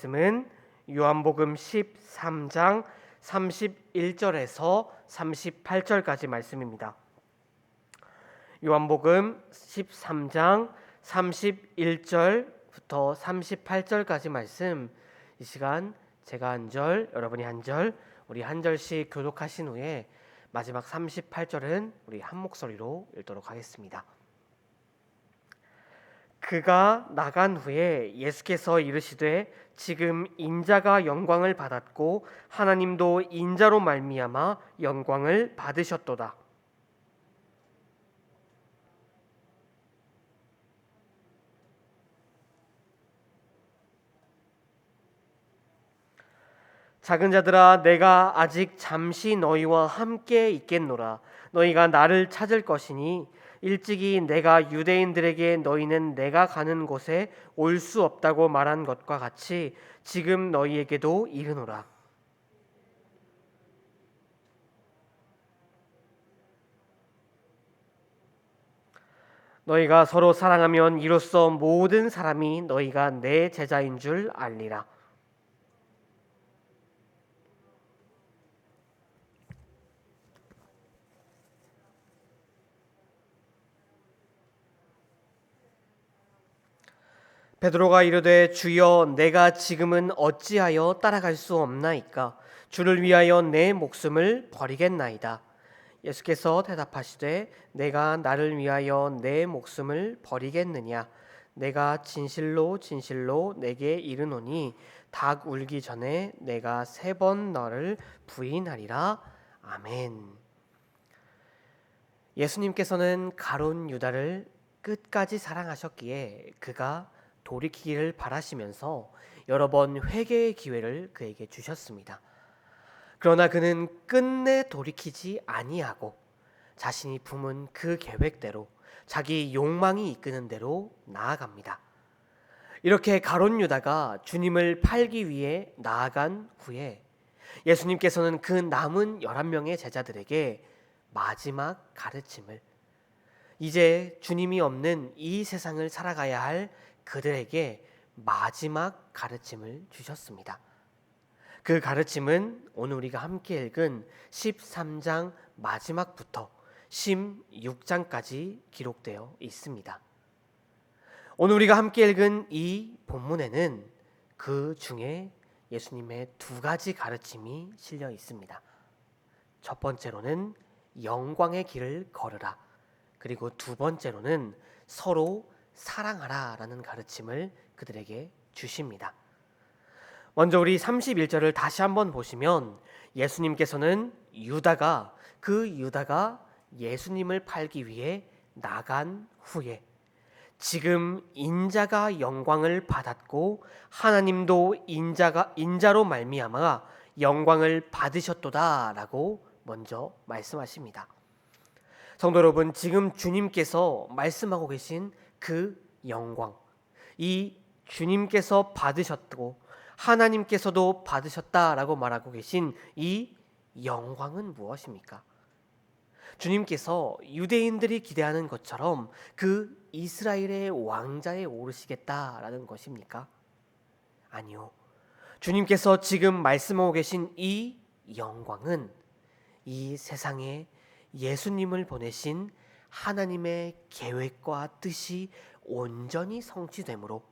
말씀은 요한복음 13장 31절에서 38절까지 말씀입니다. 요한복음 13장 31절부터 38절까지 말씀 이 시간 제가 한 절, 여러분이 한 절, 우리 한 절씩 교독하신 후에 마지막 38절은 우리 한 목소리로 읽도록 하겠습니다. 그가 나간 후에 예수께서 이르시되 지금 인자가 영광을 받았고 하나님도 인자로 말미암아 영광을 받으셨도다. 작은 자들아 내가 아직 잠시 너희와 함께 있겠노라 너희가 나를 찾을 것이니 일찍이 내가 유대인들에게 너희는 내가 가는 곳에 올 수 없다고 말한 것과 같이 지금 너희에게도 이르노라. 너희가 서로 사랑하면 이로써 모든 사람이 너희가 내 제자인 줄 알리라 베드로가 이르되 주여 내가 지금은 어찌하여 따라갈 수 없나이까? 주를 위하여 내 목숨을 버리겠나이다. 예수께서 대답하시되 내가 나를 위하여 내 목숨을 버리겠느냐? 내가 진실로 진실로 내게 이르노니 닭 울기 전에 내가 세 번 너를 부인하리라. 아멘. 예수님께서는 가론 유다를 끝까지 사랑하셨기에 그가 돌이키기를 바라시면서 여러 번 회개의 기회를 그에게 주셨습니다. 그러나 그는 끝내 돌이키지 아니하고 자신이 품은 그 계획대로 자기 욕망이 이끄는 대로 나아갑니다. 이렇게 가론 유다가 주님을 팔기 위해 나아간 후에 예수님께서는 그 남은 11명의 제자들에게 마지막 가르침을 이제 주님이 없는 이 세상을 살아가야 할 그들에게 마지막 가르침을 주셨습니다. 그 가르침은 오늘 우리가 함께 읽은 13장 마지막부터 16장까지 기록되어 있습니다. 오늘 우리가 함께 읽은 이 본문에는 그 중에 예수님의 두 가지 가르침이 실려 있습니다. 첫 번째로는 영광의 길을 걸으라. 그리고 두 번째로는 서로 사랑하라라는 가르침을 그들에게 주십니다. 먼저 우리 31절을 다시 한번 보시면 예수님께서는 유다가 그 유다가 예수님을 팔기 위해 나간 후에 지금 인자가 영광을 받았고 하나님도 인자가 인자로 말미암아 영광을 받으셨도다라고 먼저 말씀하십니다. 성도 여러분, 지금 주님께서 말씀하고 계신 그 영광, 이 주님께서 받으셨고 하나님께서도 받으셨다라고 말하고 계신 이 영광은 무엇입니까? 주님께서 유대인들이 기대하는 것처럼 그 이스라엘의 왕자에 오르시겠다라는 것입니까? 아니요. 주님께서 지금 말씀하고 계신 이 영광은 이 세상에 예수님을 보내신 하나님의 계획과 뜻이 온전히 성취되므로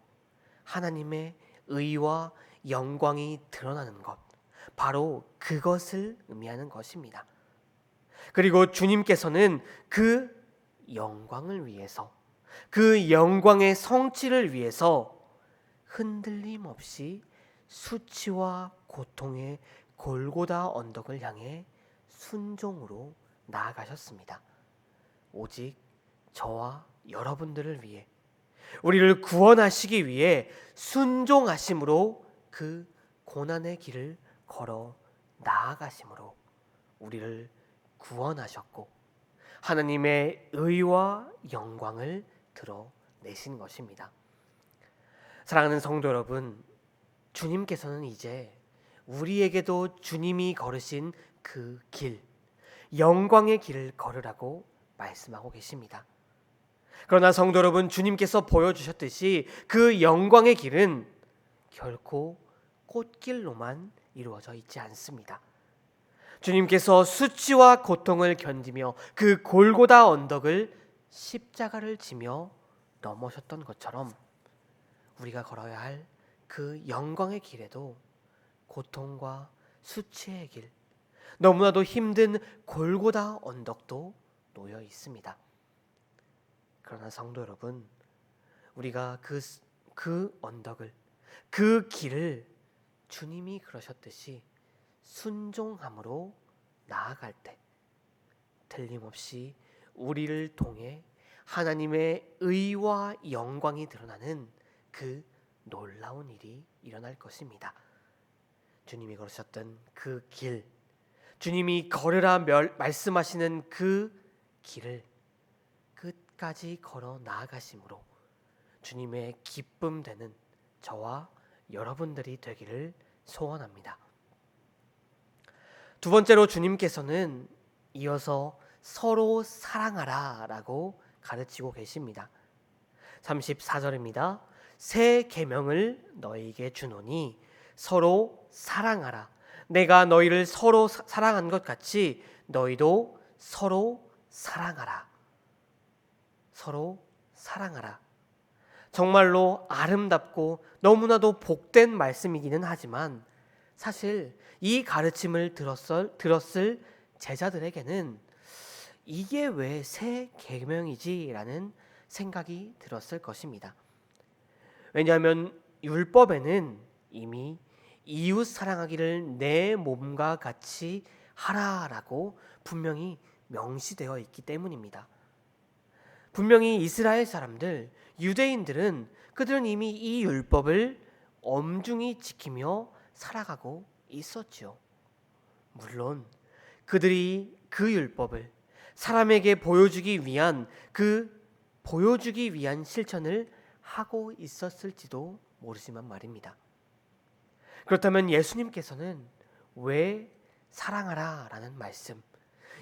하나님의 의와 영광이 드러나는 것, 바로 그것을 의미하는 것입니다. 그리고 주님께서는 그 영광을 위해서, 그 영광의 성취를 위해서 흔들림 없이 수치와 고통의 골고다 언덕을 향해 순종으로 나아가셨습니다. 오직 저와 여러분들을 위해 우리를 구원하시기 위해 순종하심으로 그 고난의 길을 걸어 나아가심으로 우리를 구원하셨고 하나님의 의와 영광을 드러내신 것입니다. 사랑하는 성도 여러분, 주님께서는 이제 우리에게도 주님이 걸으신 그 길, 영광의 길을 걸으라고 말씀하고 계십니다. 그러나 성도 여러분, 주님께서 보여주셨듯이 그 영광의 길은 결코 꽃길로만 이루어져 있지 않습니다. 주님께서 수치와 고통을 견디며 그 골고다 언덕을 십자가를 지며 넘으셨던 것처럼 우리가 걸어야 할 그 영광의 길에도 고통과 수치의 길, 너무나도 힘든 골고다 언덕도 놓여 있습니다. 그러나 성도 여러분, 우리가 그, 그 언덕을, 그 길을 주님이 그러셨듯이 순종함으로 나아갈 때 틀림없이 우리를 통해 하나님의 의와 영광이 드러나는 그 놀라운 일이 일어날 것입니다. 주님이 걸으셨던 그 길, 주님이 걸으라 멸, 말씀하시는 그 길을 끝까지 걸어 나아가심으로 주님의 기쁨 되는 저와 여러분들이 되기를 소원합니다. 두 번째로 주님께서는 이어서 서로 사랑하라 라고 가르치고 계십니다. 34절입니다. 새 계명을 너희에게 주노니 서로 사랑하라. 내가 너희를 서로 사- 사랑한 것 같이 너희도 서로 사랑하라. 서로 사랑하라. 정말로 아름답고 너무나도 복된 말씀이기는 하지만 사실 이 가르침을 들었을, 들었을 제자들에게는 이게 왜 새 계명이지라는 생각이 들었을 것입니다. 왜냐하면 율법에는 이미 이웃 사랑하기를 내 몸과 같이 하라라고 분명히 명시되어 있기 때문입니다. 분명히 이스라엘 사람들, 유대인들은 그들은 이미 이 율법을 엄중히 지키며 살아가고 있었지요. 물론 그들이 그 율법을 사람에게 보여주기 위한 그 보여주기 위한 실천을 하고 있었을지도 모르지만 말입니다. 그렇다면 예수님께서는 왜 사랑하라 라는 말씀,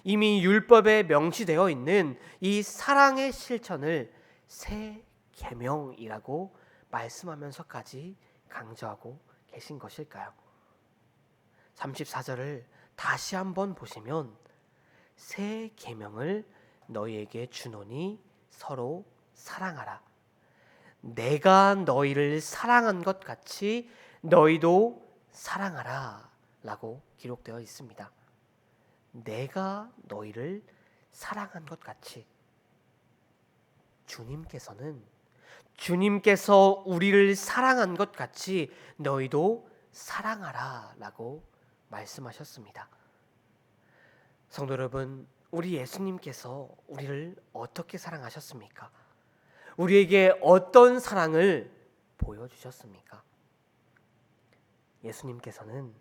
이미 율법에 명시되어 있는 이 사랑의 실천을 새 계명이라고 말씀하면서까지 강조하고 계신 것일까요? 34절을 다시 한번 보시면 새 계명을 너희에게 주노니 서로 사랑하라. 내가 너희를 사랑한 것 같이 너희도 사랑하라. 라고 기록되어 있습니다. 내가 너희를 사랑한 것 같이 주님께서는 주님께서 우리를 사랑한 것 같이 너희도 사랑하라라고 말씀하셨습니다. 성도 여러분, 우리 예수님께서 우리를 어떻게 사랑하셨습니까? 우리에게 어떤 사랑을 보여주셨습니까? 예수님께서는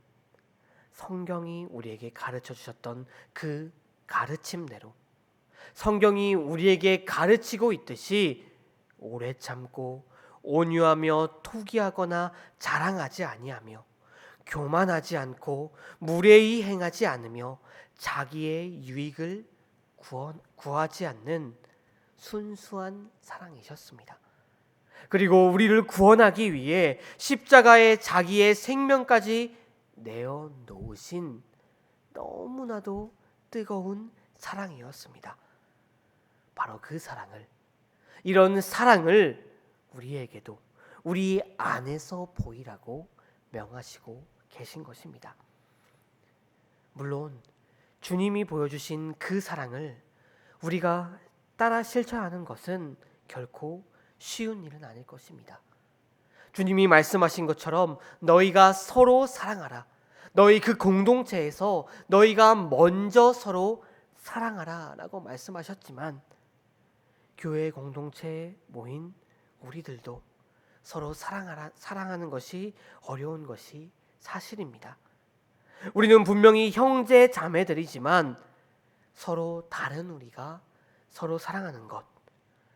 성경이 우리에게 가르쳐 주셨던 그 가르침대로 성경이 우리에게 가르치고 있듯이 오래 참고 온유하며 투기하거나 자랑하지 아니하며 교만하지 않고 무례히 행하지 않으며 자기의 유익을 구원, 구하지 않는 순수한 사랑이셨습니다. 그리고 우리를 구원하기 위해 십자가에 자기의 생명까지 내어 놓으신 너무나도 뜨거운 사랑이었습니다. 바로 그 사랑을 이런 사랑을 우리에게도 우리 안에서 보이라고 명하시고 계신 것입니다. 물론 주님이 보여주신 그 사랑을 우리가 따라 실천하는 것은 결코 쉬운 일은 아닐 것입니다. 주님이 말씀하신 것처럼 너희가 서로 사랑하라. 너희 그 공동체에서 너희가 먼저 서로 사랑하라라고 말씀하셨지만 교회 공동체에 모인 우리들도 서로 사랑하라 사랑하는 것이 어려운 것이 사실입니다. 우리는 분명히 형제 자매들이지만 서로 다른 우리가 서로 사랑하는 것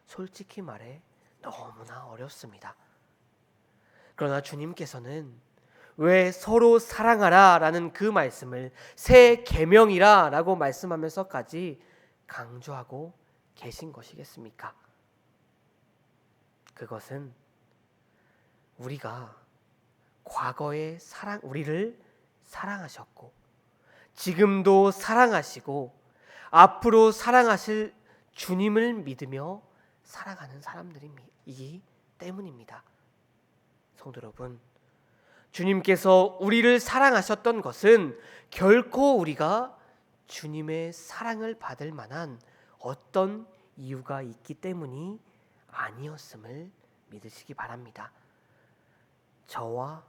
솔직히 말해 너무나 어렵습니다. 그러나 주님께서는 왜 서로 사랑하라라는 그 말씀을 새 계명이라라고 말씀하면서까지 강조하고 계신 것이겠습니까? 그것은 우리가 과거에 사랑 우리를 사랑하셨고 지금도 사랑하시고 앞으로 사랑하실 주님을 믿으며 살아가는 사람들이기 때문입니다. 성도 여러분, 주님께서 우리를 사랑하셨던 것은 결코 우리가 주님의 사랑을 받을 만한 어떤 이유가 있기 때문이 아니었음을 믿으시기 바랍니다. 저와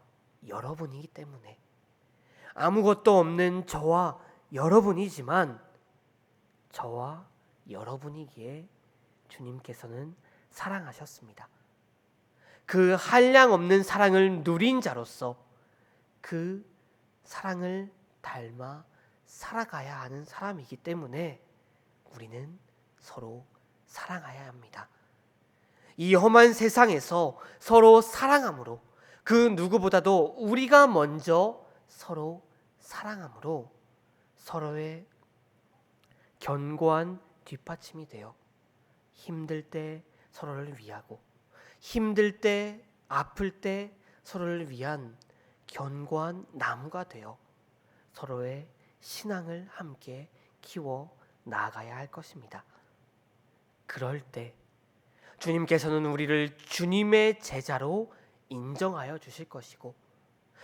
여러분이기 때문에 아무것도 없는 저와 여러분이지만 저와 여러분이기에 주님께서는 사랑하셨습니다. 그 한량 없는 사랑을 누린 자로서 그 사랑을 닮아 살아가야 하는 사람이기 때문에 우리는 서로 사랑해야 합니다. 이 험한 세상에서 서로 사랑함으로 그 누구보다도 우리가 먼저 서로 사랑함으로 서로의 견고한 뒷받침이 되어 힘들 때 서로를 위하고 힘들 때 아플 때 서로를 위한 견고한 나무가 되어 서로의 신앙을 함께 키워 나아가야 할 것입니다. 그럴 때 주님께서는 우리를 주님의 제자로 인정하여 주실 것이고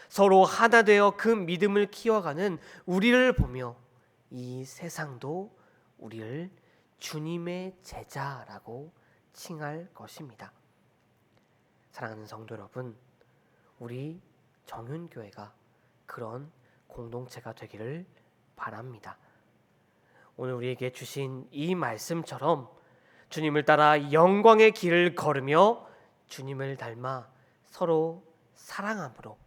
서로 하나 되어 그 믿음을 키워가는 우리를 보며 이 세상도 우리를 주님의 제자라고 칭할 것입니다. 사랑하는 성도 여러분, 우리 정윤교회가 그런 공동체가 되기를 바랍니다. 오늘 우리에게 주신 이 말씀처럼 주님을 따라 영광의 길을 걸으며 주님을 닮아 서로 사랑함으로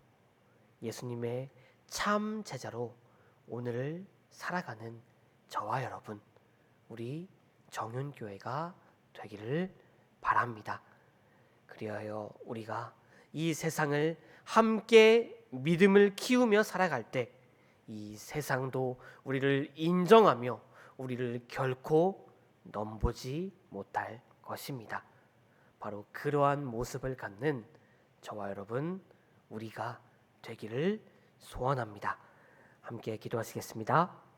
예수님의 참 제자로 오늘을 살아가는 저와 여러분, 우리 정윤교회가 되기를 바랍니다. 그리하여 우리가 이 세상을 함께 믿음을 키우며 살아갈 때 이 세상도 우리를 인정하며 우리를 결코 넘보지 못할 것입니다. 바로 그러한 모습을 갖는 저와 여러분 우리가 되기를 소원합니다. 함께 기도하시겠습니다.